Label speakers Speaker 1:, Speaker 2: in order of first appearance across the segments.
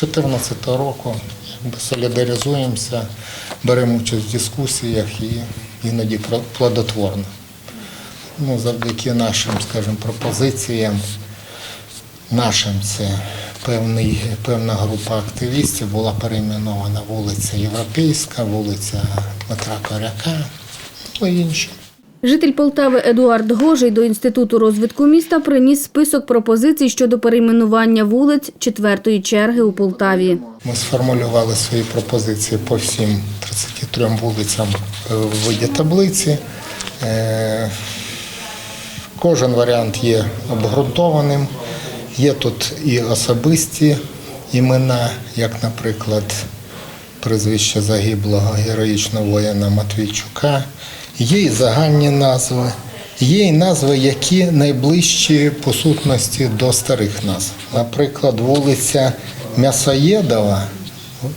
Speaker 1: 2014 року солідаризуємося, беремо участь в дискусіях і іноді плодотворно. Ну, завдяки нашим, скажімо, пропозиціям, нашим це певний, певна група активістів була перейменована вулиця Європейська, вулиця Дмитра Коряка, ну і інші.
Speaker 2: Житель Полтави Едуард Гожий до Інституту розвитку міста приніс список пропозицій щодо перейменування вулиць четвертої черги у Полтаві.
Speaker 1: Ми сформулювали свої пропозиції по всім 33 вулицям е, в виді таблиці. Е, Кожен варіант є обґрунтованим. Є тут і особисті імена, як, наприклад, прізвище загиблого героїчного воїна Матвійчука. Є і загальні назви, є і назви, які найближчі по сутності до старих назв. Наприклад, вулиця М'ясоєдова,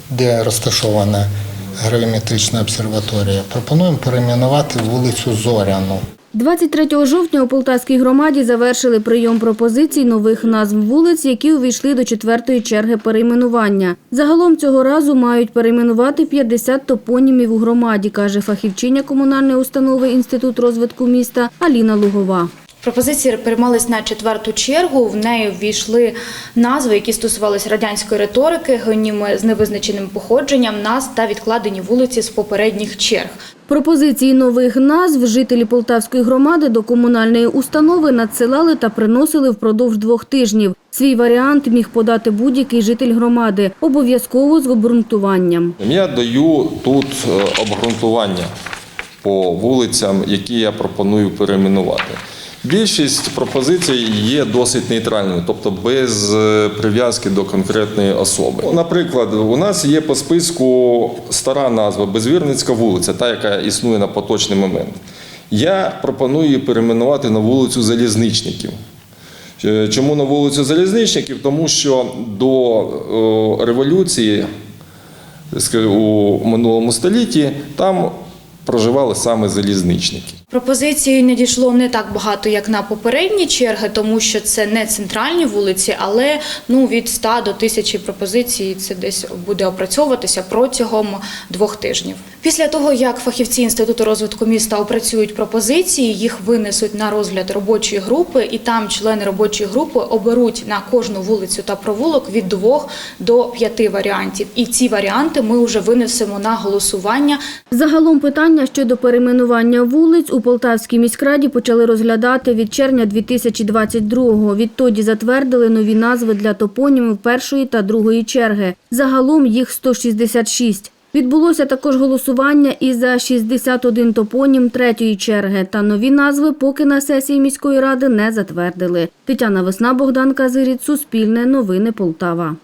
Speaker 1: де розташована гравіметрична обсерваторія, пропонуємо перейменувати вулицю Зоряну.
Speaker 2: 23 жовтня у Полтавській громаді завершили прийом пропозицій нових назв вулиць, які увійшли до четвертої черги перейменування. Загалом цього разу мають перейменувати 50 топонімів у громаді, каже фахівчиня комунальної установи Інститут розвитку міста Аліна Лугова.
Speaker 3: Пропозиції приймались на четверту чергу. В неї ввійшли назви, які стосувалися радянської риторики, геніми з невизначеним походженням, назв та відкладені вулиці з попередніх черг.
Speaker 2: Пропозиції нових назв жителі Полтавської громади до комунальної установи надсилали та приносили впродовж двох тижнів. Свій варіант міг подати будь-який житель громади, обов'язково з обґрунтуванням.
Speaker 4: Я даю тут е, обґрунтування по вулицям, які я пропоную перейменувати. Більшість пропозицій є досить нейтральними, тобто без е, прив'язки до конкретної особи. Наприклад, у нас є по списку стара назва Безвірницька вулиця, та яка існує на поточний момент. Я пропоную її перейменувати на вулицю Залізничників. Е, Чому на вулицю Залізничників? Тому що до е, революції у минулому столітті там проживали саме залізничники.
Speaker 3: Пропозицій надійшло не так багато, як на попередні черги, тому що це не центральні вулиці, але ну від 100 до 1000 пропозицій це десь буде опрацьовуватися протягом двох тижнів. Після того, як фахівці інституту розвитку міста опрацюють пропозиції, їх винесуть на розгляд робочої групи, і там члени робочої групи оберуть на кожну вулицю та провулок від двох до п'яти варіантів. І ці варіанти ми вже винесемо на голосування
Speaker 2: Загалом питання щодо перейменування вулиць у Полтавській міськраді почали розглядати від червня 2022-го. Відтоді затвердили нові назви для топонімів першої та другої черги. Загалом їх 166. Відбулося також голосування і за 61 топонім третьої черги. Та нові назви поки на сесії міської ради не затвердили. Тетяна Весна, Богдан Казиріць, Суспільне, Новини Полтава.